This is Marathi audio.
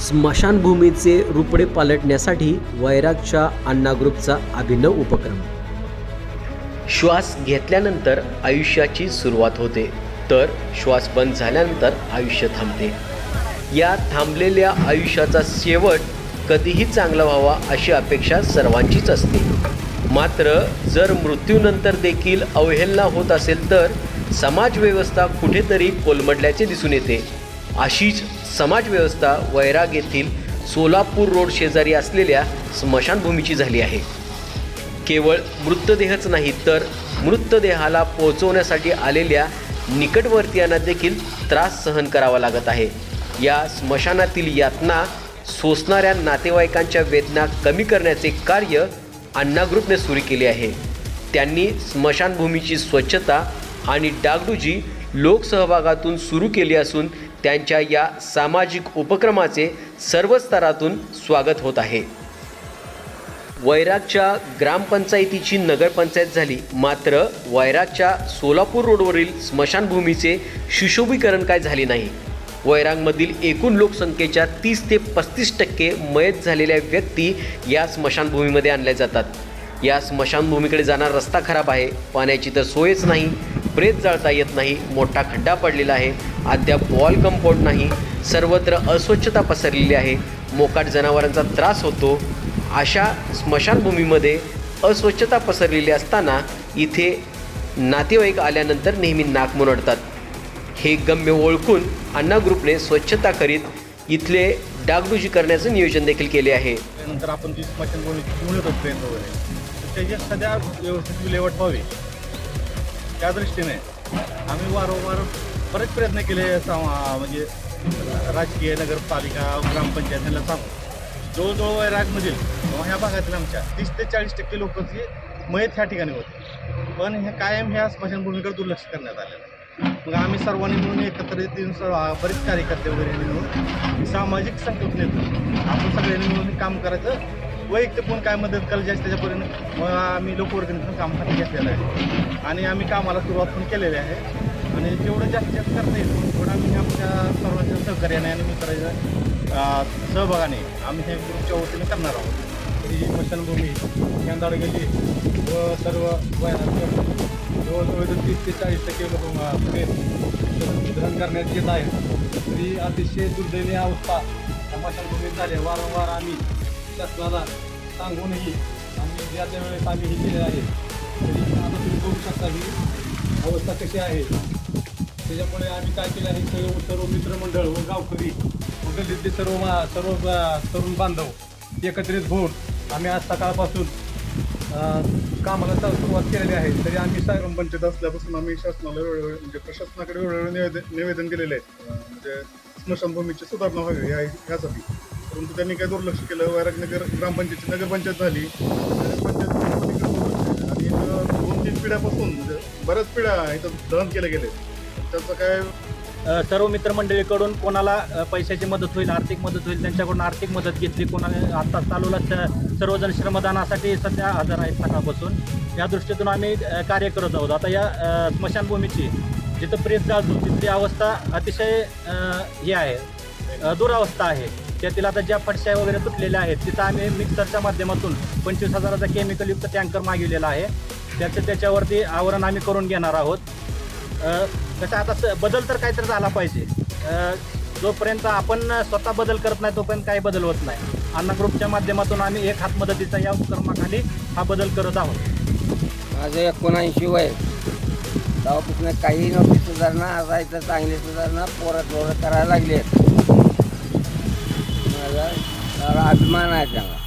स्मशानभूमीचे रुपडे पालटण्यासाठी वैरागच्या अण्णा ग्रुपचा अभिनव उपक्रम. श्वास घेतल्यानंतर आयुष्याची सुरुवात होते तर श्वास बंद झाल्यानंतर आयुष्य थांबते. या थांबलेल्या आयुष्याचा शेवट कधीही चांगला व्हावा अशी अपेक्षा सर्वांचीच असते. मात्र जर मृत्यूनंतर देखील अवहेलना होत असेल तर समाजव्यवस्था कुठेतरी कोलमडल्याचे दिसून येते. अशीच समाजव्यवस्था वैराग येथील सोलापूर रोड शेजारी असलेल्या स्मशानभूमीची झाली आहे. केवळ मृतदेहच नाही तर मृतदेहाला पोहोचवण्यासाठी आलेल्या निकटवर्तीयांना देखील त्रास सहन करावा लागत आहे. या स्मशानातील यातना सोसणाऱ्या नातेवाईकांच्या वेदना कमी करण्याचे कार्य अण्णा ग्रुपने सुरू केले आहे. त्यांनी स्मशानभूमीची स्वच्छता आणि डागडुजी लोकसहभागातून सुरू केली असून त्यांच्या या सामाजिक उपक्रमाचे सर्व स्तरातून स्वागत होत आहे. वैरागच्या ग्रामपंचायतीची नगरपंचायत झाली. मात्र वैरागच्या सोलापूर रोडवरील स्मशानभूमीचे सुशोभीकरण काय झाले नाही? वैरागमधील एकूण लोकसंख्येच्या तीस ते पस्तीस टक्के मयत झालेल्या व्यक्ती या स्मशानभूमीमध्ये आणल्या जातात. या स्मशानभूमीकडे जाणारा रस्ता खराब आहे. पाण्याची तर सोयच नाही. प्रेत जाळता येत नाही मोठा खड्डा पडलेला आहे अद्याप वॉल कंपाऊंड नाही सर्वत्र अस्वच्छता पसरलेली आहे मोकाट जनावरांचा त्रास होतो. अशा स्मशानभूमीमध्ये अस्वच्छता पसरलेली असताना इथे नातेवाईक आल्यानंतर नेहमी नाक मुरडतात. हे गम्य ओळखून अण्णा ग्रुपने स्वच्छता करीत इथले डागडुजी करण्याचं नियोजन देखील केले आहे. त्यानंतर आपण जी स्मशानभूमी वगैरे. त्याची सध्या व्यवस्थित विल्हेवाट व्हावी. त्या दृष्टीने आम्ही वारंवार बरेच प्रयत्न केले म्हणजे राजकीय नगरपालिका ग्रामपंचायतीला यांना सांगून जवळजवळ वैरागमधील किंवा ह्या भागातील आमच्या तीस ते चाळीस टक्के लोक जे मयत ह्या ठिकाणी होते पण हे कायम ह्या स्मशानभूमीकडे दुर्लक्ष करण्यात आलेलं आहे. मग आम्ही सर्वांनी मिळून एकत्रित येऊन सर्व बरेच कार्यकर्ते वगैरे मिळून सामाजिक संकल्पनेतून आपण सगळ्यांनी मिळून काम करायचं वैयक्तिक कोण काय मदत करायची असते त्याच्यापर्यंत मग आम्ही लोकवर्गणीतून काम हाती घेतलेलं आहे. आणि आम्ही कामाला सुरुवात पण केलेली आहे. आणि जेवढं जास्तीत जास्त करता येईल तेवढं आम्ही आमच्या सर्वांच्या सहकार्याने आणि मित्राच्या सहभागाने आम्ही हे ग्रुपच्या वतीने करणार आहोत. ही स्मशानभूमी यंदाड गेली व सर्व वयात जवळजवळ तीस ते चाळीस टक्के लोक धरण करण्यात येत आहेत. तरी अतिशय दुर्दैवी अवस्था स्मशानभूमीत झाली वारंवार आम्ही शासनाला सांगूनही आम्ही ज्या त्या वेळेस आम्ही हे केले आहे तरी आता तुम्ही बघू शकता ही अवस्था कशी आहे. त्याच्यामुळे आम्ही काय केलं आहे सर्व सर्व मित्रमंडळ व गावकरी व गल्लीतले सर्व मा सर्व तरुण बांधव एकत्रित होऊन आम्ही आज सकाळपासून कामाला चा- सुरुवात केलेली आहे. तरी आम्ही सायरम पंचायत असल्यापासून आम्ही शासनाला वेळोवेळी म्हणजे प्रशासनाकडे वेळोवेळी निवेदन निवेदन केलेले आहे. म्हणजे स्मशानभूमीची सुधारणा व्हावी या यासाठी. परंतु त्यांनी काय दुर्लक्ष केलं. वैरागनगर ग्रामपंचायतची नगरपंचायत झाली. नगरपंचायत आणि दोन तीन पिढ्यापासून म्हणजे बऱ्याच पिढ्या इथं दहन केले गेले. त्याचं काय सर्व मित्रमंडळीकडून कोणाला पैशाची मदत होईल आर्थिक मदत होईल त्यांच्याकडून आर्थिक मदत घेतली कोणाला आता चालूला सर्वजण श्रमदानासाठी सध्या हजर आहेत सकाळपासून. या दृष्टीतून आम्ही कार्य करत आहोत. आता या स्मशानभूमीची जिथं प्रेस जाळतो तिथली अवस्था अतिशय हे आहे. दुरावस्था आहे. त्यातील आता ज्या फडशा वगैरे तुटलेल्या आहेत तिथं आम्ही मिक्सरच्या माध्यमातून पंचवीस हजाराचा केमिकलयुक्त टँकर मागविलेला आहे. त्याचं त्याच्यावरती आवरण आम्ही करून घेणार आहोत. कसं आता स- बदल तर काहीतरी झाला पाहिजे. जोपर्यंत आपण स्वतः बदल करत नाही तोपर्यंत काही बदल होत नाही. अण्णा ग्रुपच्या माध्यमातून आम्ही एक हात मदतीचा या उपक्रमाखाली हा बदल करत आहोत. माझं एकोणऐंशी वय तेव्हापासून काही नव्हती सुधारणा आज इथं चांगली सुधारणा पोरं पोरं करायला लागली आहेत माझा अभिमान आहे त्याला.